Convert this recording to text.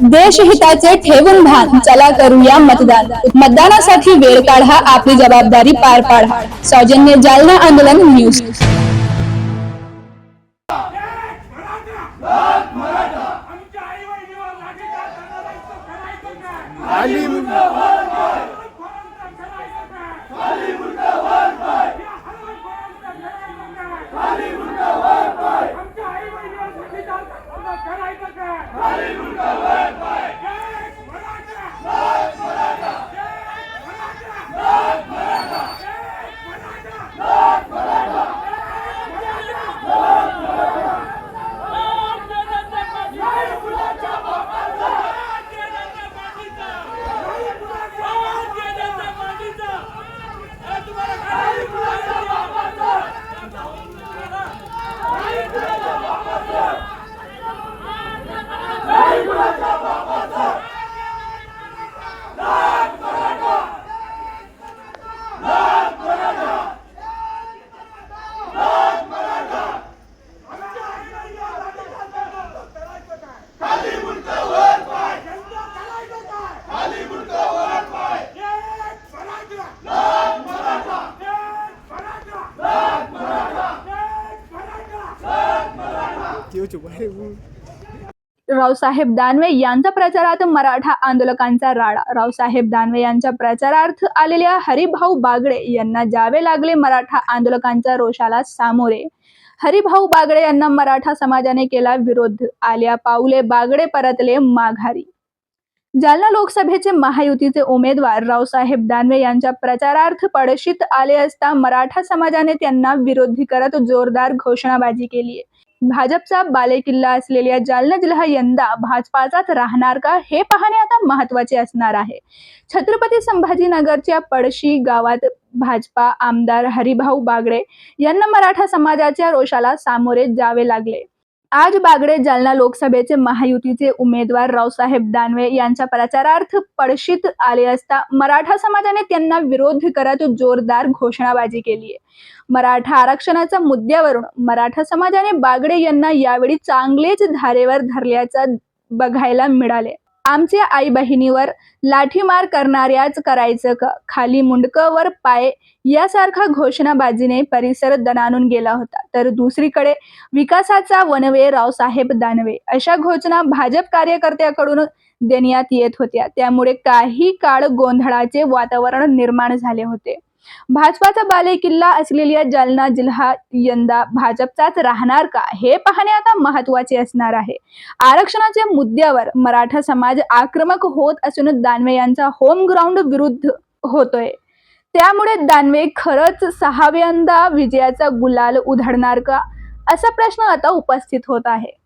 देशहिताचे ठेवून भान चला करूया मतदान. मतदानासाठी वेळ काढा आपली जबाबदारी पार पाडा. सौजन्य जालना आंदोलन न्यूज. आमच्या रावसाहेब दानवे यांच्या प्रचारात मराठा आंदोलकांचा राडा. रावसाहेब दानवे यांच्या प्रचारार्थ आलेल्या हरिभाऊ बागडे यांना जावे लागले मराठा आंदोलकांच्या रोषाला सामोरे. हरिभाऊ बागडे यांना मराठा समाजाने केला विरोध. आल्या पाऊले बागडे परतले माघारी. जालना लोकसभेचे महायुतीचे उमेदवार रावसाहेब दानवे यांच्या प्रचारार्थ पडशीत आले असता मराठा समाजाने त्यांना विरोधी करत जोरदार घोषणाबाजी केली भाजपचा बालेकिल्ला असलेल्या जालना जिल्हा यंदा भाजपाचाच राहणार का हे पाहणे आता महत्त्वाचे असणार आहे. छत्रपती संभाजीनगरच्या पडशी गावात भाजपा आमदार हरिभाऊ बागडे यांना मराठा समाजाच्या रोषाला सामोरे जावे लागले. आज बागडे जालना लोकसभेचे महायुतीचे उमेदवार रावसाहेब दानवे यांच्या प्रचारार्थ पडशीत आले असता मराठा समाजाने त्यांना विरोध करत जोरदार घोषणाबाजी केली आहे. मराठा आरक्षणाच्या मुद्द्यावरून मराठा समाजाने बागडे यांना यावेळी चांगलेच धारेवर धरल्याचं बघायला मिळाले आमच्या आई बहिणीवर लाठीमार करणाऱ्याच करायचं का खाली मुंडकं वर पाय यासारखा घोषणाबाजीने परिसर दणानून गेला होता. तर दुसरीकडे विकासाचा वनवे रावसाहेब दानवे अशा घोषणा भाजप कार्यकर्त्याकडून देण्यात येत होत्या. त्यामुळे काही काळ गोंधळाचे वातावरण निर्माण झाले होते. भाजपाचा बालेकिल्ला असलेल्या जालना जिल्हा यंदा भाजपचाच राहणार का? हे पाहणे आता महत्त्वाचे असणार आहे. आरक्षणाच्या मुद्द्यावर मराठा समाज आक्रमक होत असून दानवे यांचा होम ग्राउंड विरुद्ध होतोय. त्यामुळे दानवे खरंच सहाव्यांदा विजयाचा गुलाल उधळणार का? असा प्रश्न आता उपस्थित होत आहे.